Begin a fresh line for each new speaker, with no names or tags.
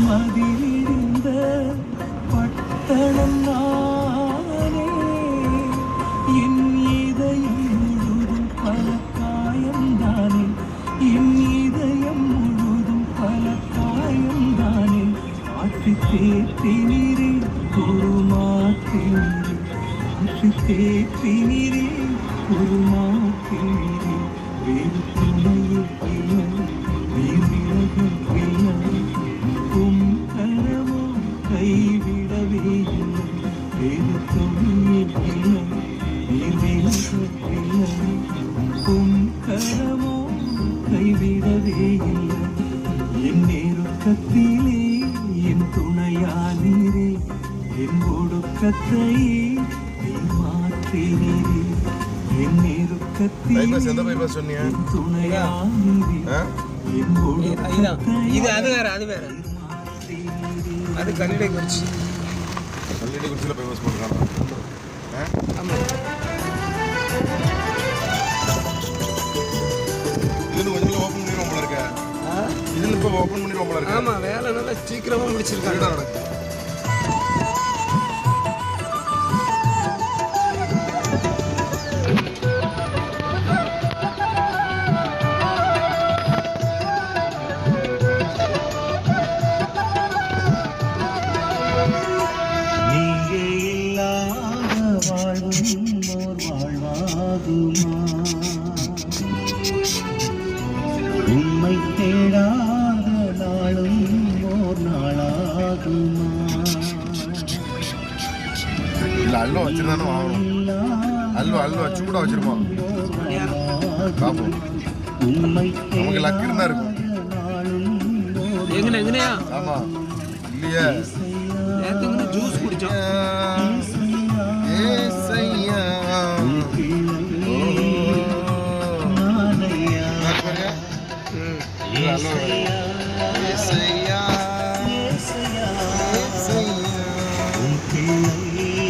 மதிலிடிந்த பட்டணம் நானே. என் இதயம் முழுதும் பல காயம்தானே என் இதயம் முழுதும் பல காயம்தானே ஆற்றி தேற்றி நீரே குருமாற்றி நீரே ஆற்றி தேற்றி நீரே குருமாற்றி நீரே வேறு துணையில் நீர் விலகில் உம் கரமோ கைவிடவே இல்லை. என் நெருக்கத்திலே என் துணையானீரே என் ஒடுக்கத்தையே நீ மாற்றினீரே. என் நெருக்கத்திலே என்? என்
இது அது வேற அது வேற. அது கல்லிடை குறிச்சி
கல்லடி போட்டுருக்காங்க ஆ?
ஆமாம்.
இதுன்னு இப்போ ஓப்பன் பண்ணிடுவோம் போல இருக்க.
ஆமாம் வேலை நல்லா சீக்கிரமாக முடிச்சிருக்காங்க.
சரிடா நடக்கு.
நீயே இல்லாத வாழ்வும் ஓர் வாழ்வாகுமா? உம்மை தேடாத ஆகுமா
இல்லை அல்வா வச்சிருந்தானே வாங்கணும். அல்வா அல்வா சூடாக வச்சிருப்போம் பார்ப்போம் நமக்கு லக்கு இருந்தா இருக்கும்
எங்கண்ணா எங்கனையா
ஆமா. இல்லையே.
நேற்று ஜூஸ் குடிச்சோம்.
ஏசையா. ஏசையா. இல்லை